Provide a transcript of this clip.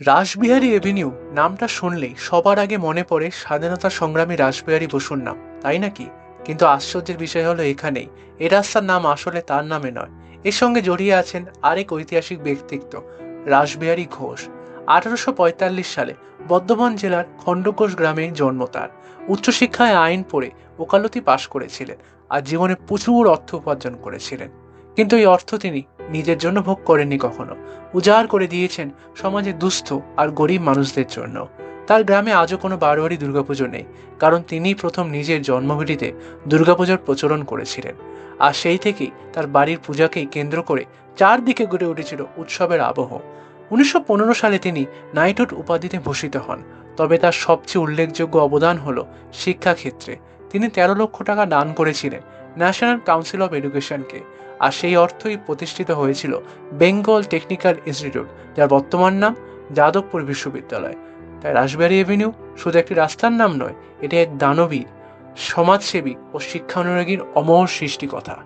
Rashbehari Avenue, নামটা শুনলেই সবার আগে মনে পড়ে স্বাধীনতা সংগ্রামী রাসবিহারী বসুর নাম, তাই নাকি? কিন্তু আশ্চর্যের বিষয় হলো এখানেই, এ রাস্তার নাম আসলে তার নামে নয়। এর সঙ্গে জড়িয়ে আছেন আরেক ঐতিহাসিক ব্যক্তিত্ব, রাসবিহারী ঘোষ। আঠারোশো পঁয়তাল্লিশ সালে বর্ধমান জেলার খণ্ডঘোষ গ্রামে জন্ম তার। উচ্চশিক্ষায় আইন পড়ে ওকালতি পাশ করেছিলেন আর জীবনে প্রচুর অর্থ উপার্জন করেছিলেন। কিন্তু এই অর্থ তিনি নিজের জন্য ভোগ করেননি কখনো। উজাড় করে দিয়েছেন সমাজে দুস্থ আর গরিব মানুষদের জন্য। তার গ্রামে আজও কোনো বারোয়ারি দুর্গাপুজো নেই, কারণ তিনি প্রথম নিজের জন্মভিটিতে দুর্গাপূজার প্রচলন করেছিলেন। আর সেই থেকেই তার বাড়ির পূজাকেই কেন্দ্র করে চারদিকে গড়ে উঠেছিল উৎসবের আবহ। উনিশশো পনেরো সালে তিনি নাইটহুড উপাধিতে ভূষিত হন, তবে তার সবচেয়ে উল্লেখযোগ্য অবদান হল শিক্ষাক্ষেত্রে। তিনি তেরো লক্ষ টাকা দান করেছিলেন ন্যাশনাল কাউন্সিল অফ এডুকেশনকে আর সেই অর্থই প্রতিষ্ঠিত হয়েছিল বেঙ্গল টেকনিক্যাল ইনস্টিটিউট যার বর্তমান নাম যাদবপুর বিশ্ববিদ্যালয়। তাই রাসবিহারী এভিনিউ শুধু একটি রাস্তার নাম নয়, এটি এক দানবীর, সমাজসেবী ও শিক্ষানুরাগীর অমর সৃষ্টি কথা